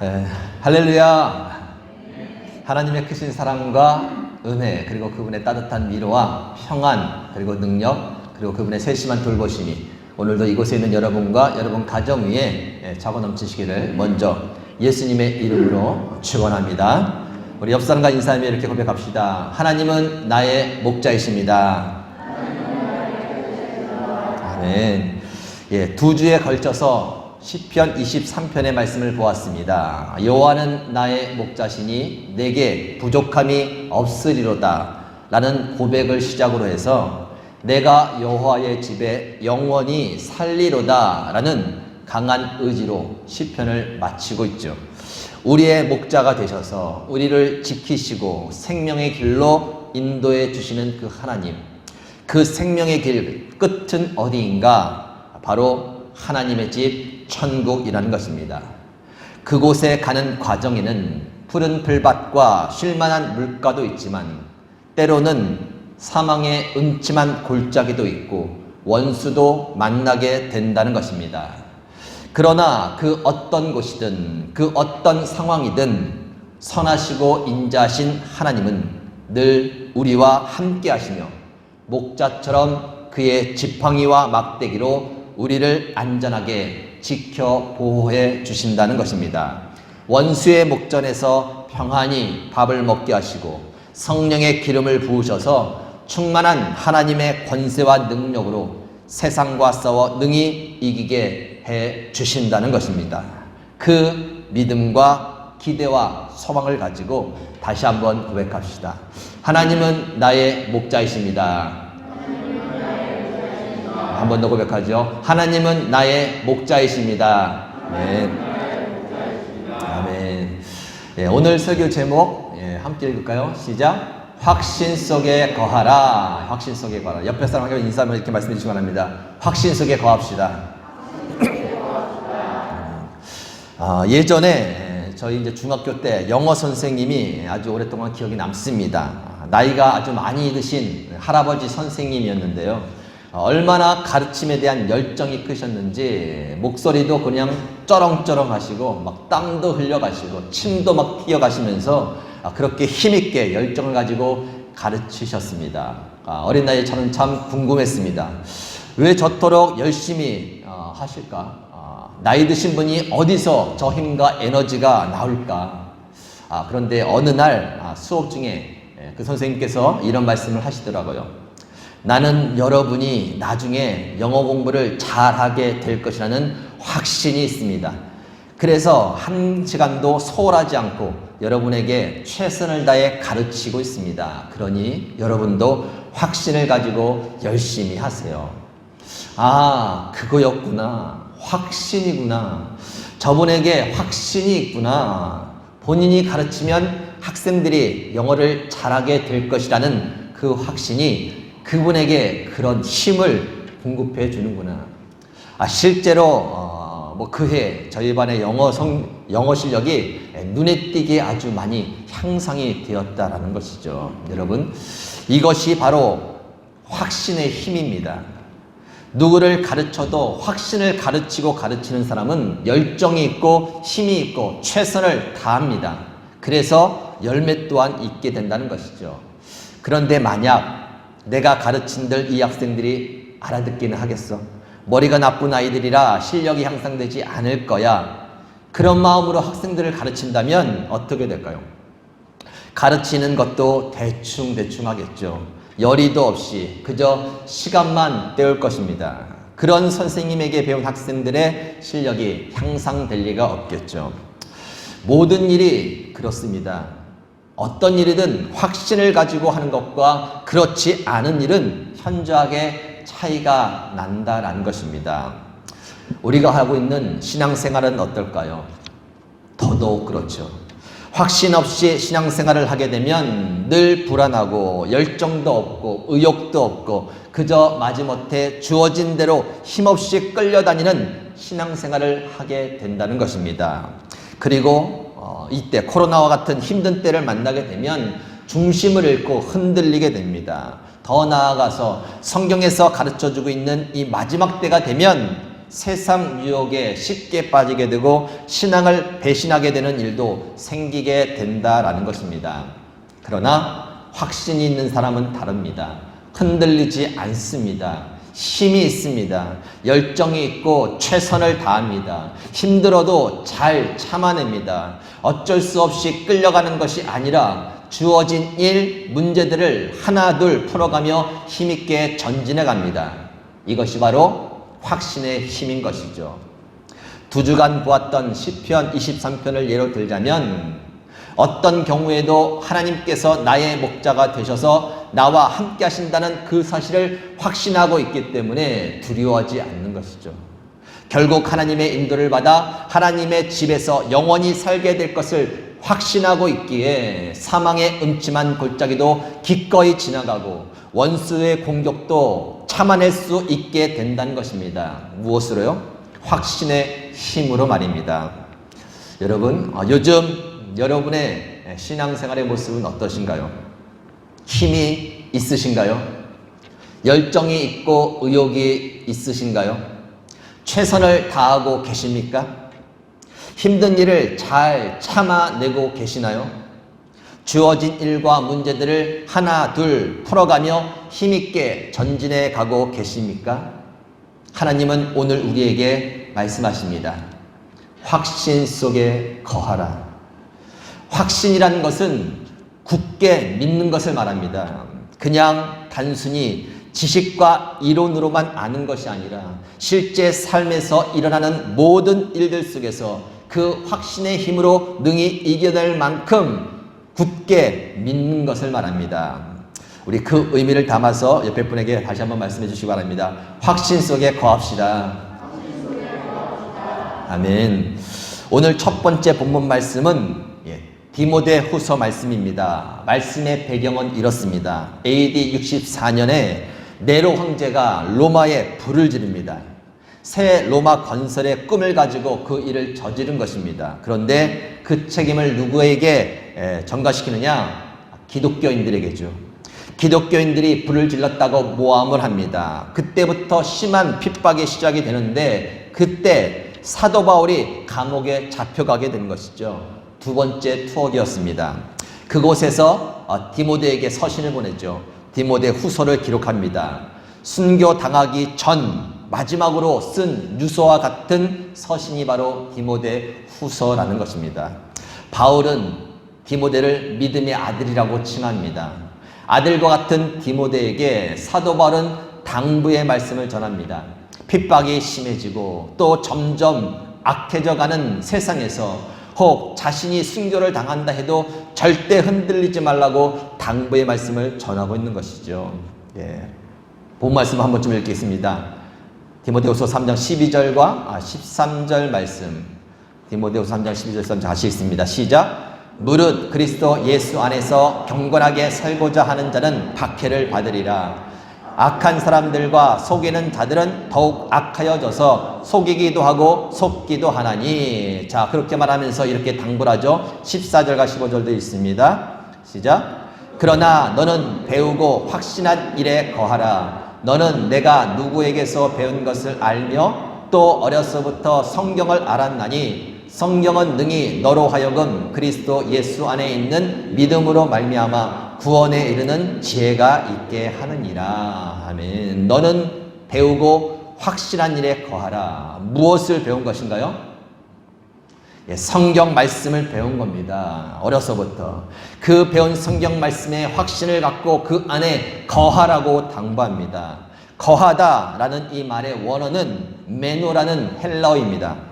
에, 할렐루야. 하나님의 크신 사랑과 은혜 그리고 그분의 따뜻한 위로와 평안 그리고 능력 그리고 그분의 세심한 돌보심이 오늘도 이곳에 있는 여러분과 여러분 가정 위에 예, 차고 넘치시기를 먼저 예수님의 이름으로 축원합니다. 우리 옆 사람과 인사하며 이렇게 고백합시다. 하나님은 나의 목자이십니다. 아멘. 예, 두 주에 걸쳐서 시편 23편의 말씀을 보았습니다. 여호와는 나의 목자시니 내게 부족함이 없으리로다. 라는 고백을 시작으로 해서 내가 여호와의 집에 영원히 살리로다. 라는 강한 의지로 시편을 마치고 있죠. 우리의 목자가 되셔서 우리를 지키시고 생명의 길로 인도해 주시는 그 하나님. 그 생명의 길 끝은 어디인가? 바로 하나님의 집 천국이라는 것입니다. 그곳에 가는 과정에는 푸른 풀밭과 쉴만한 물가도 있지만 때로는 사망의 음침한 골짜기도 있고 원수도 만나게 된다는 것입니다. 그러나 그 어떤 곳이든 그 어떤 상황이든 선하시고 인자하신 하나님은 늘 우리와 함께 하시며 목자처럼 그의 지팡이와 막대기로 우리를 안전하게 지켜 보호해 주신다는 것입니다. 원수의 목전에서 평안히 밥을 먹게 하시고 성령의 기름을 부으셔서 충만한 하나님의 권세와 능력으로 세상과 싸워 능히 이기게 해 주신다는 것입니다. 그 믿음과 기대와 소망을 가지고 다시 한번 고백합시다. 하나님은 나의 목자이십니다. 한 번 더 고백하죠. 하나님은 나의 목자이십니다. 아멘. 아멘. 예, 오늘 설교 제목 예, 함께 읽을까요? 시작. 확신 속에 거하라. 확신 속에 거하라. 옆에 사람에게 인사하면 이렇게 말씀해 주시기 바랍니다. 확신 속에 거합시다. 아, 예전에 저희 이제 중학교 때 영어 선생님이 아주 오랫동안 기억이 남습니다. 나이가 아주 많이 드신 할아버지 선생님이었는데요. 어, 얼마나 가르침에 대한 열정이 크셨는지 목소리도 그냥 쩌렁쩌렁 하시고 막 땀도 흘려가시고 침도 막 튀어가시면서 아, 그렇게 힘있게 열정을 가지고 가르치셨습니다. 아, 어린 나이에 저는 참 궁금했습니다. 왜 저토록 열심히 어, 하실까? 아, 나이 드신 분이 어디서 저 힘과 에너지가 나올까? 아, 그런데 어느 날 아, 수업 중에 예, 그 선생님께서 이런 말씀을 하시더라고요. 나는 여러분이 나중에 영어 공부를 잘하게 될 것이라는 확신이 있습니다. 그래서 한 시간도 소홀하지 않고 여러분에게 최선을 다해 가르치고 있습니다. 그러니 여러분도 확신을 가지고 열심히 하세요. 아, 그거였구나. 확신이구나. 저분에게 확신이 있구나. 본인이 가르치면 학생들이 영어를 잘하게 될 것이라는 그 확신이 그분에게 그런 힘을 공급해 주는구나. 아, 실제로, 어, 뭐 그 해 저희 반의 영어 성, 영어 실력이 눈에 띄게 아주 많이 향상이 되었다라는 것이죠. 여러분, 이것이 바로 확신의 힘입니다. 누구를 가르쳐도 확신을 가르치고 가르치는 사람은 열정이 있고 힘이 있고 최선을 다합니다. 그래서 열매 또한 있게 된다는 것이죠. 그런데 만약 내가 가르친들 이 학생들이 알아듣기는 하겠어. 머리가 나쁜 아이들이라 실력이 향상되지 않을 거야. 그런 마음으로 학생들을 가르친다면 어떻게 될까요? 가르치는 것도 대충대충 하겠죠. 열의도 없이 그저 시간만 때울 것입니다. 그런 선생님에게 배운 학생들의 실력이 향상될 리가 없겠죠. 모든 일이 그렇습니다. 어떤 일이든 확신을 가지고 하는 것과 그렇지 않은 일은 현저하게 차이가 난다라는 것입니다. 우리가 하고 있는 신앙생활은 어떨까요? 더더욱 그렇죠. 확신 없이 신앙생활을 하게 되면 늘 불안하고 열정도 없고 의욕도 없고 그저 마지못해 주어진 대로 힘없이 끌려다니는 신앙생활을 하게 된다는 것입니다. 그리고 어, 이때 코로나와 같은 힘든 때를 만나게 되면 중심을 잃고 흔들리게 됩니다. 더 나아가서 성경에서 가르쳐 주고 있는 이 마지막 때가 되면 세상 유혹에 쉽게 빠지게 되고 신앙을 배신하게 되는 일도 생기게 된다라는 것입니다. 그러나 확신이 있는 사람은 다릅니다. 흔들리지 않습니다. 힘이 있습니다. 열정이 있고 최선을 다합니다. 힘들어도 잘 참아냅니다. 어쩔 수 없이 끌려가는 것이 아니라 주어진 일, 문제들을 하나둘 풀어가며 힘있게 전진해 갑니다. 이것이 바로 확신의 힘인 것이죠. 두 주간 보았던 시편 23편을 예로 들자면 어떤 경우에도 하나님께서 나의 목자가 되셔서 나와 함께 하신다는 그 사실을 확신하고 있기 때문에 두려워하지 않는 것이죠. 결국 하나님의 인도를 받아 하나님의 집에서 영원히 살게 될 것을 확신하고 있기에 사망의 음침한 골짜기도 기꺼이 지나가고 원수의 공격도 참아낼 수 있게 된다는 것입니다. 무엇으로요? 확신의 힘으로 말입니다. 여러분, 어, 요즘 여러분의 신앙생활의 모습은 어떠신가요? 힘이 있으신가요? 열정이 있고 의욕이 있으신가요? 최선을 다하고 계십니까? 힘든 일을 잘 참아내고 계시나요? 주어진 일과 문제들을 하나, 둘 풀어가며 힘있게 전진해 가고 계십니까? 하나님은 오늘 우리에게 말씀하십니다. 확신 속에 거하라. 확신이라는 것은 굳게 믿는 것을 말합니다. 그냥 단순히 지식과 이론으로만 아는 것이 아니라 실제 삶에서 일어나는 모든 일들 속에서 그 확신의 힘으로 능히 이겨낼 만큼 굳게 믿는 것을 말합니다. 우리 그 의미를 담아서 옆에 분에게 다시 한번 말씀해 주시기 바랍니다. 확신 속에 거합시다. 아멘. 오늘 첫 번째 본문 말씀은 예, 디모데 후서 말씀입니다. 말씀의 배경은 이렇습니다. AD 64년에 네로 황제가 로마에 불을 지릅니다. 새 로마 건설의 꿈을 가지고 그 일을 저지른 것입니다. 그런데 그 책임을 누구에게 전가시키느냐? 기독교인들에게죠. 기독교인들이 불을 질렀다고 모함을 합니다. 그때부터 심한 핍박이 시작이 되는데 그때 사도 바울이 감옥에 잡혀가게 된 것이죠. 두 번째 투옥이었습니다. 그곳에서 어, 디모데에게 서신을 보냈죠. 디모데 후서를 기록합니다. 순교 당하기 전 마지막으로 쓴 유서와 같은 서신이 바로 디모데 후서라는 것입니다. 바울은 디모데를 믿음의 아들이라고 칭합니다. 아들과 같은 디모데에게 사도 바울은 당부의 말씀을 전합니다. 핍박이 심해지고 또 점점 악해져 가는 세상에서 혹 자신이 순교를 당한다 해도 절대 흔들리지 말라고 당부의 말씀을 전하고 있는 것이죠. 예. 본 말씀 한 번쯤 읽겠습니다. 디모데후서 3장 12절과 13절 말씀. 디모데후서 3장 12절 13절 다시 읽습니다. 시작. 무릇 그리스도 예수 안에서 경건하게 살고자 하는 자는 박해를 받으리라. 악한 사람들과 속이는 자들은 더욱 악하여져서 속이기도 하고 속기도 하나니. 자, 그렇게 말하면서 이렇게 당부를 하죠. 14절과 15절도 있습니다. 시작. 그러나 너는 배우고 확신한 일에 거하라. 너는 내가 누구에게서 배운 것을 알며 또 어려서부터 성경을 알았나니 성경은 능히 너로 하여금 그리스도 예수 안에 있는 믿음으로 말미암아 구원에 이르는 지혜가 있게 하느니라. 아멘. 너는 배우고 확실한 일에 거하라. 무엇을 배운 것인가요? 예, 성경 말씀을 배운 겁니다. 어려서부터. 그 배운 성경 말씀에 확신을 갖고 그 안에 거하라고 당부합니다. 거하다 라는 이 말의 원어는 메노라는 헬라어입니다.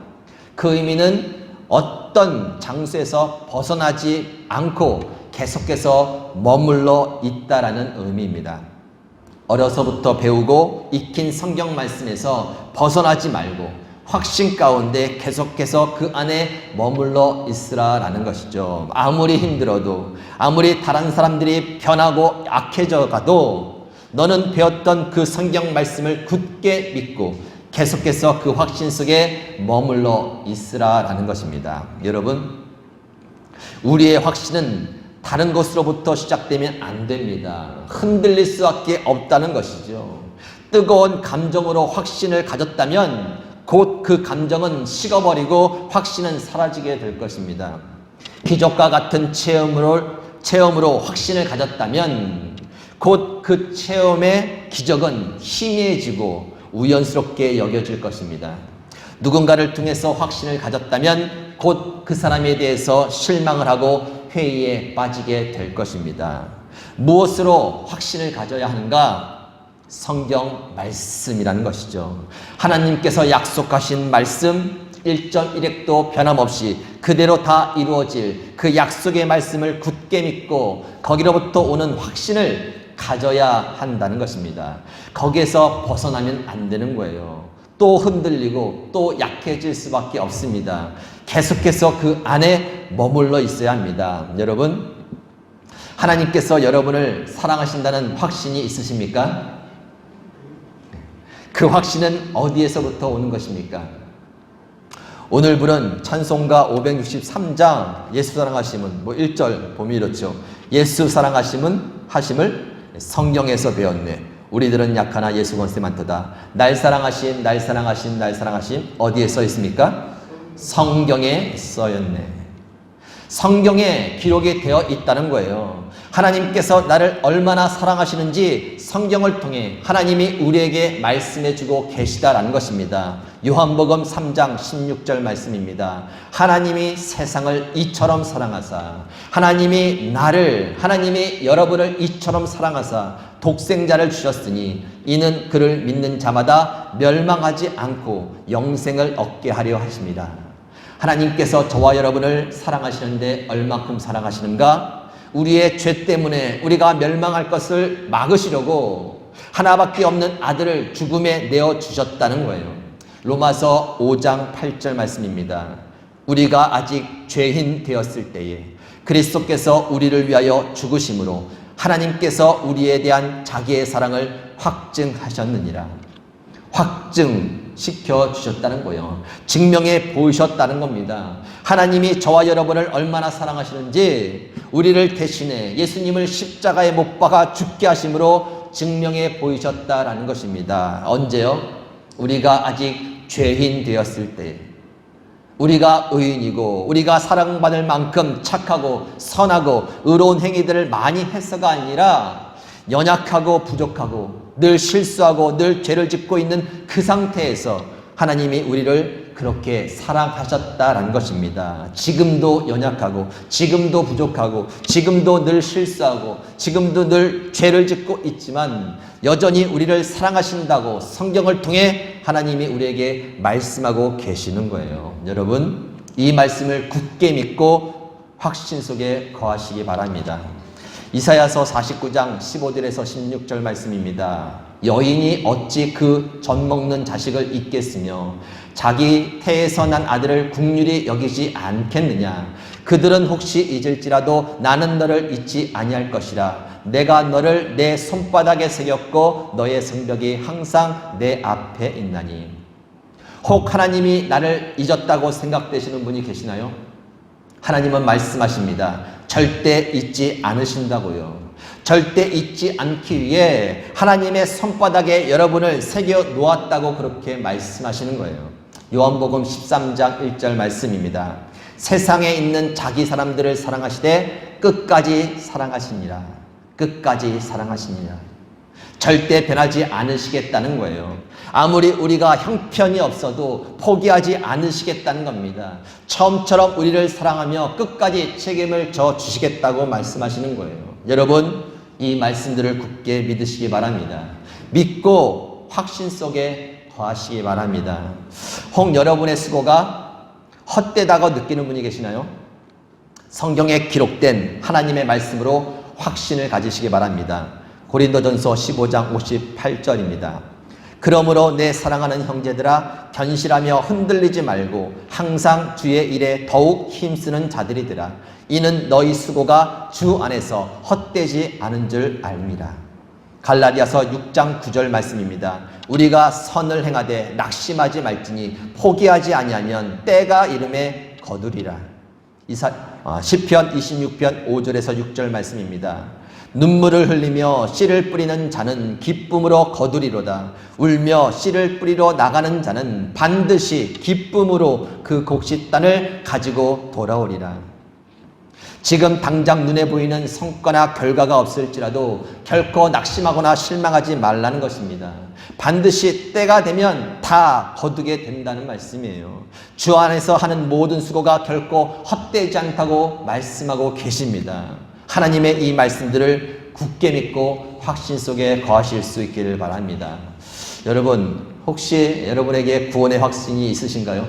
그 의미는 어떤 장소에서 벗어나지 않고 계속해서 머물러 있다라는 의미입니다. 어려서부터 배우고 익힌 성경 말씀에서 벗어나지 말고 확신 가운데 계속해서 그 안에 머물러 있으라라는 것이죠. 아무리 힘들어도 아무리 다른 사람들이 변하고 악해져 가도 너는 배웠던 그 성경 말씀을 굳게 믿고 계속해서 그 확신 속에 머물러 있으라라는 것입니다. 여러분, 우리의 확신은 다른 것으로부터 시작되면 안 됩니다. 흔들릴 수밖에 없다는 것이죠. 뜨거운 감정으로 확신을 가졌다면 곧 그 감정은 식어버리고 확신은 사라지게 될 것입니다. 기적과 같은 체험으로, 체험으로 확신을 가졌다면 곧 그 체험의 기적은 희미해지고 우연스럽게 여겨질 것입니다. 누군가를 통해서 확신을 가졌다면 곧 그 사람에 대해서 실망을 하고 회의에 빠지게 될 것입니다. 무엇으로 확신을 가져야 하는가? 성경 말씀이라는 것이죠. 하나님께서 약속하신 말씀 1.1핵도 변함없이 그대로 다 이루어질 그 약속의 말씀을 굳게 믿고 거기로부터 오는 확신을 가져야 한다는 것입니다. 거기에서 벗어나면 안 되는 거예요. 또 흔들리고 또 약해질 수밖에 없습니다. 계속해서 그 안에 머물러 있어야 합니다. 여러분, 하나님께서 여러분을 사랑하신다는 확신이 있으십니까? 그 확신은 어디에서부터 오는 것입니까? 오늘 부른 찬송가 563장 예수 사랑하심은 뭐 1절 봄이 이렇죠. 예수 사랑하심은 하심을 성경에서 배웠네. 우리들은 약하나 예수 권세 많도다. 날 사랑하심, 날 사랑하심, 날 사랑하심 어디에 써 있습니까? 성경에 써였네. 성경에 기록이 되어 있다는 거예요. 하나님께서 나를 얼마나 사랑하시는지 성경을 통해 하나님이 우리에게 말씀해 주고 계시다라는 것입니다. 요한복음 3장 16절 말씀입니다. 하나님이 세상을 이처럼 사랑하사 하나님이 나를 하나님이 여러분을 이처럼 사랑하사 독생자를 주셨으니 이는 그를 믿는 자마다 멸망하지 않고 영생을 얻게 하려 하십니다. 하나님께서 저와 여러분을 사랑하시는데 얼만큼 사랑하시는가? 우리의 죄 때문에 우리가 멸망할 것을 막으시려고 하나밖에 없는 아들을 죽음에 내어 주셨다는 거예요. 로마서 5장 8절 말씀입니다. 우리가 아직 죄인 되었을 때에 그리스도께서 우리를 위하여 죽으심으로 하나님께서 우리에 대한 자기의 사랑을 확증하셨느니라. 확증 시켜 주셨다는 거예요. 증명해 보이셨다는 겁니다. 하나님이 저와 여러분을 얼마나 사랑하시는지 우리를 대신해 예수님을 십자가에 못 박아 죽게 하심으로 증명해 보이셨다라는 것입니다. 언제요? 우리가 아직 죄인 되었을 때 우리가 의인이고 우리가 사랑받을 만큼 착하고 선하고 의로운 행위들을 많이 했어가 아니라 연약하고 부족하고 늘 실수하고 늘 죄를 짓고 있는 그 상태에서 하나님이 우리를 그렇게 사랑하셨다라는 것입니다. 지금도 연약하고, 지금도 부족하고, 지금도 늘 실수하고, 지금도 늘 죄를 짓고 있지만 여전히 우리를 사랑하신다고 성경을 통해 하나님이 우리에게 말씀하고 계시는 거예요. 여러분, 이 말씀을 굳게 믿고 확신 속에 거하시기 바랍니다. 이사야서 49장 15절에서 16절 말씀입니다. 여인이 어찌 그 젖 먹는 자식을 잊겠으며 자기 태에서 난 아들을 국률이 여기지 않겠느냐 그들은 혹시 잊을지라도 나는 너를 잊지 아니할 것이라 내가 너를 내 손바닥에 새겼고 너의 성벽이 항상 내 앞에 있나니 혹 하나님이 나를 잊었다고 생각되시는 분이 계시나요? 하나님은 말씀하십니다. 절대 잊지 않으신다고요. 절대 잊지 않기 위해 하나님의 손바닥에 여러분을 새겨 놓았다고 그렇게 말씀하시는 거예요. 요한복음 13장 1절 말씀입니다. 세상에 있는 자기 사람들을 사랑하시되 끝까지 사랑하시니라. 끝까지 사랑하시니라. 절대 변하지 않으시겠다는 거예요. 아무리 우리가 형편이 없어도 포기하지 않으시겠다는 겁니다. 처음처럼 우리를 사랑하며 끝까지 책임을 져 주시겠다고 말씀하시는 거예요. 여러분, 이 말씀들을 굳게 믿으시기 바랍니다. 믿고 확신 속에 거하시기 바랍니다. 혹 여러분의 수고가 헛되다고 느끼는 분이 계시나요? 성경에 기록된 하나님의 말씀으로 확신을 가지시기 바랍니다. 고린도전서 15장 58절입니다. 그러므로 내 사랑하는 형제들아 견실하며 흔들리지 말고 항상 주의 일에 더욱 힘쓰는 자들이더라. 이는 너희 수고가 주 안에서 헛되지 않은 줄 알미라. 갈라디아서 6장 9절 말씀입니다. 우리가 선을 행하되 낙심하지 말지니 포기하지 아니하면 때가 이름에 거두리라. 아, 시편 26편 5절에서 6절 말씀입니다. 눈물을 흘리며 씨를 뿌리는 자는 기쁨으로 거두리로다. 울며 씨를 뿌리러 나가는 자는 반드시 기쁨으로 그 곡식단을 가지고 돌아오리라. 지금 당장 눈에 보이는 성과나 결과가 없을지라도 결코 낙심하거나 실망하지 말라는 것입니다. 반드시 때가 되면 다 거두게 된다는 말씀이에요. 주 안에서 하는 모든 수고가 결코 헛되지 않다고 말씀하고 계십니다. 하나님의 이 말씀들을 굳게 믿고 확신 속에 거하실 수 있기를 바랍니다. 여러분, 혹시 여러분에게 구원의 확신이 있으신가요?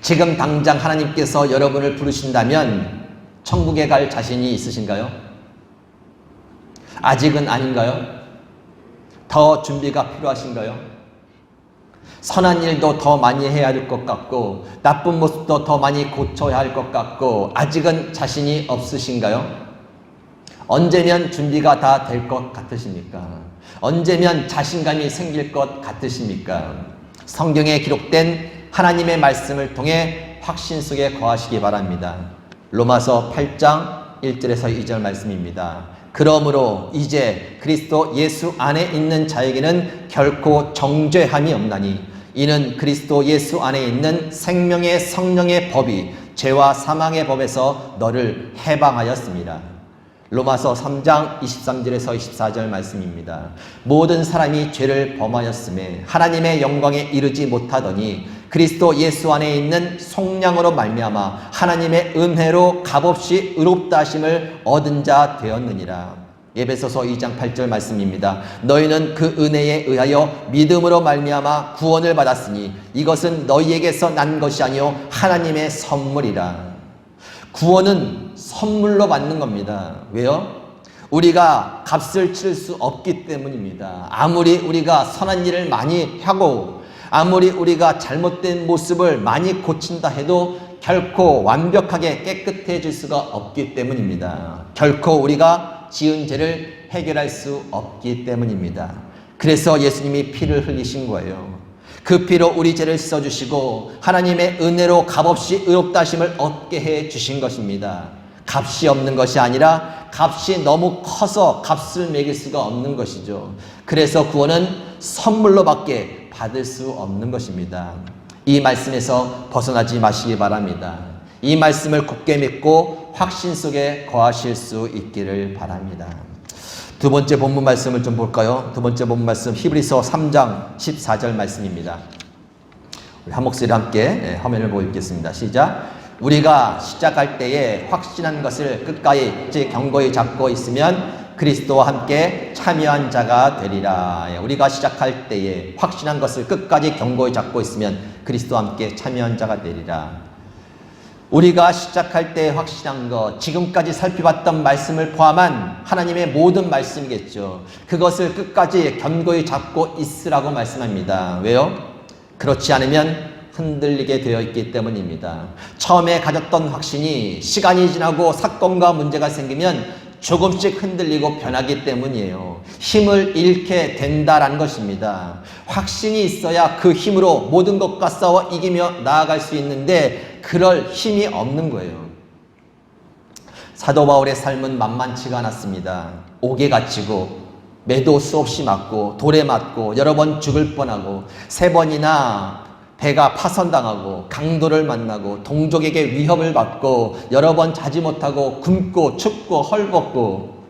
지금 당장 하나님께서 여러분을 부르신다면 천국에 갈 자신이 있으신가요? 아직은 아닌가요? 더 준비가 필요하신가요? 선한 일도 더 많이 해야 할 것 같고, 나쁜 모습도 더 많이 고쳐야 할 것 같고, 아직은 자신이 없으신가요? 언제면 준비가 다 될 것 같으십니까? 언제면 자신감이 생길 것 같으십니까? 성경에 기록된 하나님의 말씀을 통해 확신 속에 거하시기 바랍니다. 로마서 8장 1절에서 2절 말씀입니다. 그러므로 이제 그리스도 예수 안에 있는 자에게는 결코 정죄함이 없나니 이는 그리스도 예수 안에 있는 생명의 성령의 법이 죄와 사망의 법에서 너를 해방하였습니다. 로마서 3장 23절에서 24절 말씀입니다. 모든 사람이 죄를 범하였음에 하나님의 영광에 이르지 못하더니 그리스도 예수 안에 있는 속량으로 말미암아 하나님의 은혜로 값없이 의롭다 하심을 얻은 자 되었느니라. 예배소서 2장 8절 말씀입니다. 너희는 그 은혜에 의하여 믿음으로 말미암아 구원을 받았으니 이것은 너희에게서 난 것이 아니요 하나님의 선물이라. 구원은 선물로 받는 겁니다. 왜요? 우리가 값을 칠 수 없기 때문입니다. 아무리 우리가 선한 일을 많이 하고 아무리 우리가 잘못된 모습을 많이 고친다 해도 결코 완벽하게 깨끗해질 수가 없기 때문입니다. 결코 우리가 지은 죄를 해결할 수 없기 때문입니다. 그래서 예수님이 피를 흘리신 거예요. 그 피로 우리 죄를 씻어주시고 하나님의 은혜로 값없이 의롭다 하심을 얻게 해 주신 것입니다. 값이 없는 것이 아니라 값이 너무 커서 값을 매길 수가 없는 것이죠. 그래서 구원은 선물로밖에 받을 수 없는 것입니다. 이 말씀에서 벗어나지 마시기 바랍니다. 이 말씀을 굳게 믿고 확신 속에 거하실 수 있기를 바랍니다. 두 번째 본문 말씀을 좀 볼까요? 두 번째 본문 말씀 히브리서 3장 14절 말씀입니다. 우리 한 목소리 함께 예, 화면을 보이겠습니다. 시작. 우리가 시작할 때에 확신한 것을 끝까지 경고히 잡고 있으면 그리스도와 함께 참여한 자가 되리라. 예, 우리가 시작할 때에 확신한 것을 끝까지 경고히 잡고 있으면 그리스도와 함께 참여한 자가 되리라. 우리가 시작할 때 확신한 것, 지금까지 살펴봤던 말씀을 포함한 하나님의 모든 말씀이겠죠. 그것을 끝까지 견고히 잡고 있으라고 말씀합니다. 왜요? 그렇지 않으면 흔들리게 되어 있기 때문입니다. 처음에 가졌던 확신이 시간이 지나고 사건과 문제가 생기면 조금씩 흔들리고 변하기 때문이에요. 힘을 잃게 된다라는 것입니다. 확신이 있어야 그 힘으로 모든 것과 싸워 이기며 나아갈 수 있는데 그럴 힘이 없는 거예요. 사도 바울의 삶은 만만치가 않았습니다. 옥에 갇히고 매도 수없이 맞고 돌에 맞고 여러 번 죽을 뻔하고 세 번이나 배가 파선당하고 강도를 만나고 동족에게 위협을 받고 여러 번 자지 못하고 굶고 춥고 헐벗고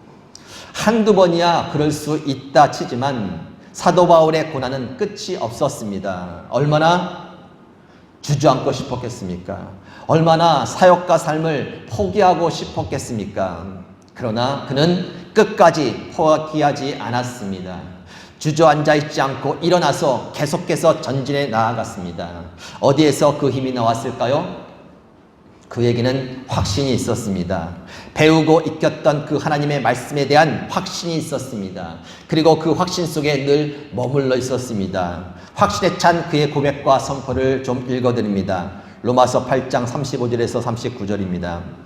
한두 번이야 그럴 수 있다 치지만 사도 바울의 고난은 끝이 없었습니다. 얼마나 주저앉고 싶었겠습니까? 얼마나 사역과 삶을 포기하고 싶었겠습니까? 그러나 그는 끝까지 포기하지 않았습니다. 주저앉아 있지 않고 일어나서 계속해서 전진해 나아갔습니다. 어디에서 그 힘이 나왔을까요? 그에게는 확신이 있었습니다. 배우고 익혔던 그 하나님의 말씀에 대한 확신이 있었습니다. 그리고 그 확신 속에 늘 머물러 있었습니다. 확신에 찬 그의 고백과 선포를 좀 읽어드립니다. 로마서 8장 35절에서 39절입니다.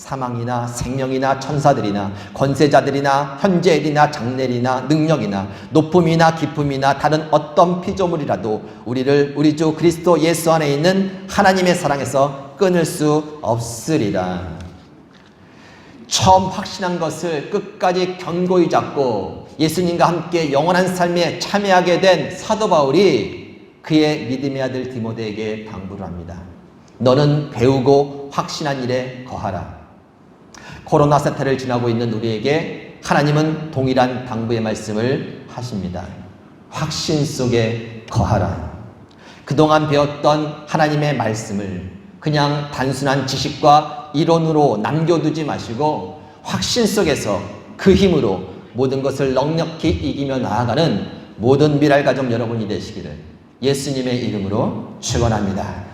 사망이나 생명이나 천사들이나 권세자들이나 현재일이나 장래일이나 능력이나 높음이나 기쁨이나 다른 어떤 피조물이라도 우리를 우리 주 그리스도 예수 안에 있는 하나님의 사랑에서 끊을 수 없으리라. 처음 확신한 것을 끝까지 견고히 잡고 예수님과 함께 영원한 삶에 참여하게 된 사도 바울이 그의 믿음의 아들 디모데에게 당부를 합니다. 너는 배우고 확신한 일에 거하라. 코로나 사태를 지나고 있는 우리에게 하나님은 동일한 당부의 말씀을 하십니다. 확신 속에 거하라. 그동안 배웠던 하나님의 말씀을 그냥 단순한 지식과 이론으로 남겨두지 마시고 확신 속에서 그 힘으로 모든 것을 넉넉히 이기며 나아가는 모든 미랄 가족 여러분이 되시기를 예수님의 이름으로 축원합니다.